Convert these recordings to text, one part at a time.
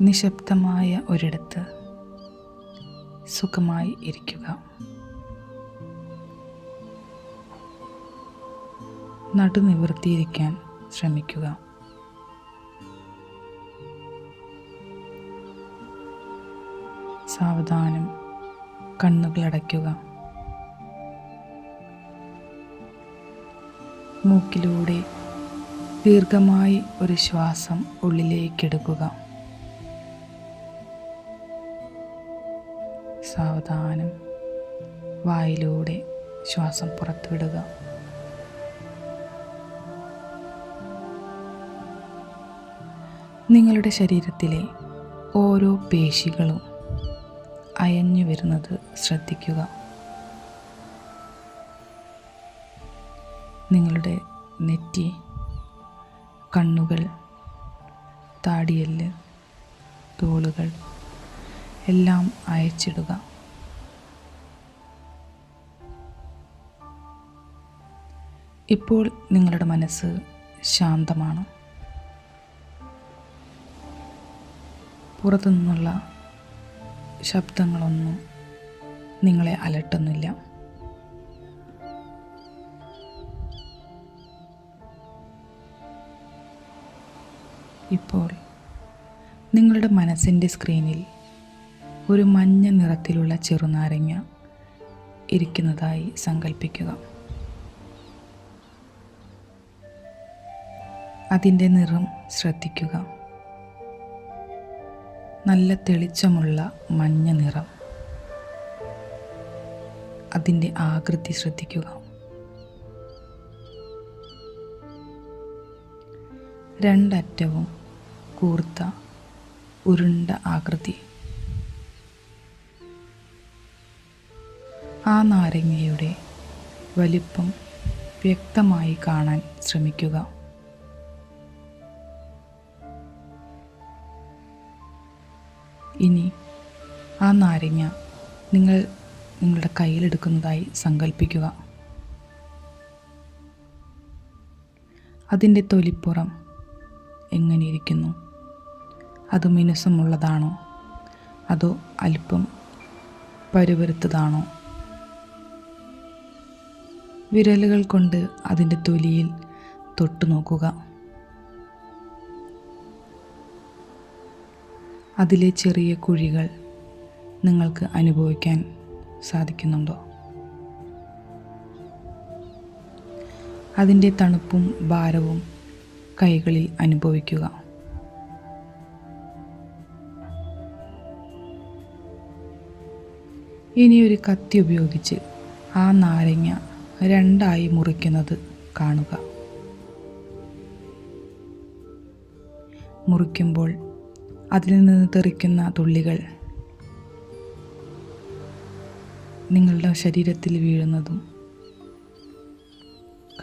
നിശബ്ദമായ ഒരിടത്ത് സുഖമായി ഇരിക്കുക. നടുനിവർത്തിയിരിക്കാൻ ശ്രമിക്കുക. സാവധാനം കണ്ണുകളടയ്ക്കുക മൂക്കിലൂടെ ദീർഘമായി ഒരു ശ്വാസം ഉള്ളിലേക്കെടുക്കുക. സാവധാനം. വായിലൂടെ ശ്വാസം പുറത്തുവിടുക. നിങ്ങളുടെ ശരീരത്തിലെ ഓരോ പേശികളും അയഞ്ഞു വരുന്നത് ശ്രദ്ധിക്കുക. നിങ്ങളുടെ നെറ്റി കണ്ണുകൾ താടിയെല്ല് തോളുകൾ എല്ലാം അയച്ചിടുക. ഇപ്പോൾ നിങ്ങളുടെ മനസ്സ് ശാന്തമാണ്. പുറത്തു നിന്നുള്ള ശബ്ദങ്ങളൊന്നും നിങ്ങളെ അലട്ടുന്നില്ല. ഇപ്പോൾ നിങ്ങളുടെ മനസ്സിന്റെ സ്ക്രീനിൽ ഒരു മഞ്ഞ നിറത്തിലുള്ള ചെറുനാരങ്ങ ഇരിക്കുന്നതായി സങ്കല്പിക്കുക അതിന്റെ നിറം ശ്രദ്ധിക്കുക. നല്ല തെളിച്ചമുള്ള മഞ്ഞ നിറം. അതിന്റെ ആകൃതി ശ്രദ്ധിക്കുക. രണ്ടറ്റവും കൂർത്ത ഉരുണ്ട ആകൃതി. ആ നാരങ്ങയുടെ വലിപ്പം വ്യക്തമായി കാണാൻ ശ്രമിക്കുക. ഇനി ആ നാരങ്ങ നിങ്ങൾ നിങ്ങളുടെ കയ്യിലെടുക്കുന്നതായി സങ്കല്പിക്കുക അതിന്റെ തൊലിപ്പുറം എങ്ങനെയിരിക്കുന്നു? അത് മിനുസമുള്ളതാണോ? അതോ അല്പം പരുവരുത്തതാണോ? വിരലുകൾ കൊണ്ട് അതിന്റെ തൊലിയിൽ തൊട്ടു നോക്കുക അതിലെ ചെറിയ കുഴികൾ നിങ്ങൾക്ക് അനുഭവിക്കാൻ സാധിക്കുന്നുണ്ടോ? അതിന്റെ തണുപ്പും ഭാരവും കൈകളിൽ അനുഭവിക്കുക. ഇനി ഒരു കത്തി ഉപയോഗിച്ച് ആ നാരങ്ങ രണ്ടായി മുറിക്കുന്നത് കാണുക. മുറിക്കുമ്പോൾ അതിൽ നിന്ന് തെറിക്കുന്ന തുള്ളികൾ നിങ്ങളുടെ ശരീരത്തിൽ വീഴുന്നതും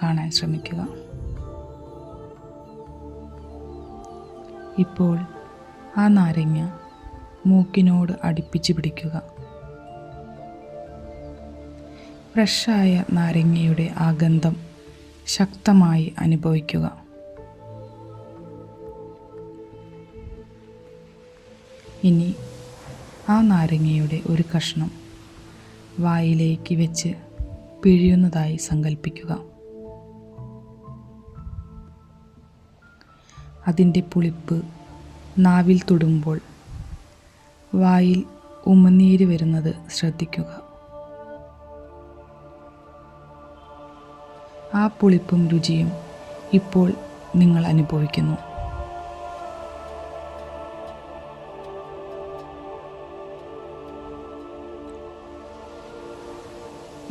കാണാൻ ശ്രമിക്കുക. ഇപ്പോൾ ആ നാരങ്ങ മൂക്കിനോട് അടുപ്പിച്ച് പിടിക്കുക. ഫ്രഷായ നാരങ്ങയുടെ ആ ഗന്ധം ശക്തമായി അനുഭവിക്കുക. ഇനി ആ നാരങ്ങയുടെ ഒരു കഷ്ണം വായിലേക്ക് വെച്ച് പിഴിയുന്നതായി സങ്കല്പിക്കുക അതിന്റെ പുളിപ്പ് നാവിൽ തൊടുമ്പോൾ വായിൽ ഉമനീര് വരുന്നത് ശ്രദ്ധിക്കുക. ആ പുളിപ്പും രുചിയും ഇപ്പോൾ നിങ്ങൾ അനുഭവിക്കുന്നു.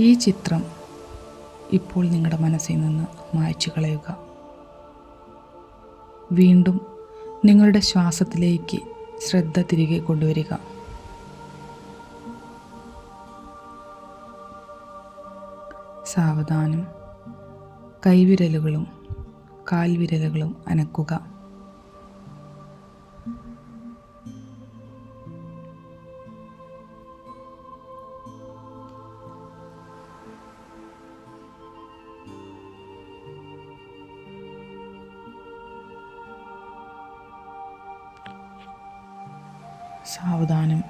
ഈ ചിത്രം ഇപ്പോൾ നിങ്ങളുടെ മനസ്സിൽ നിന്ന് മായ്ച്ചു കളയുക. വീണ്ടും നിങ്ങളുടെ ശ്വാസത്തിലേക്ക് ശ്രദ്ധ തിരികെ കൊണ്ടുവരിക. സാവധാനം. കൈവിരലുകളും കാൽവിരലുകളും അനക്കുക. സാവധാനം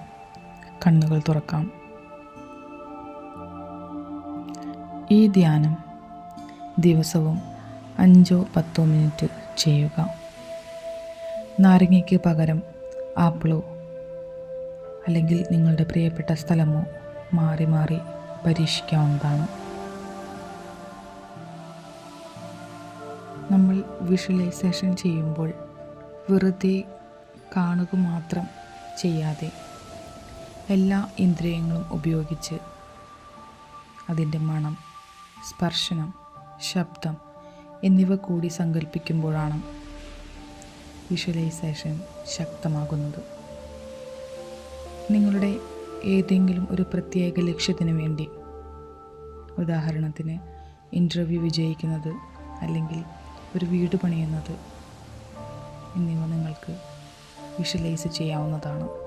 കണ്ണുകൾ തുറക്കാം. ഈ ധ്യാനം ദിവസവും അഞ്ചോ പത്തോ മിനിറ്റ് ചെയ്യുക. നാരങ്ങയ്ക്ക് പകരം ആപ്പിളോ അല്ലെങ്കിൽ നിങ്ങളുടെ പ്രിയപ്പെട്ട സ്ഥലമോ മാറി മാറി പരീക്ഷിക്കാവുന്നതാണ്. നമ്മൾ വിഷ്വലൈസേഷൻ ചെയ്യുമ്പോൾ വെറുതെ കാണുക മാത്രം ചെയ്യാതെ എല്ലാ ഇന്ദ്രിയങ്ങളും ഉപയോഗിച്ച് അതിന്റെ മണം സ്പർശനം ശബ്ദം എന്നിവ കൂടി സങ്കല്പിക്കുമ്പോഴാണ് വിഷ്വലൈസേഷൻ ശക്തമാകുന്നത്. നിങ്ങളുടെ ഏതെങ്കിലും ഒരു പ്രത്യേക ലക്ഷ്യത്തിന് വേണ്ടി ഉദാഹരണത്തിന് ഇന്റർവ്യൂ വിജയിക്കുന്നത് അല്ലെങ്കിൽ ഒരു വീട് പണിയുന്നത് എന്നിവ നിങ്ങൾക്ക് വിഷ്വലൈസ് ചെയ്യാവുന്നതാണ്.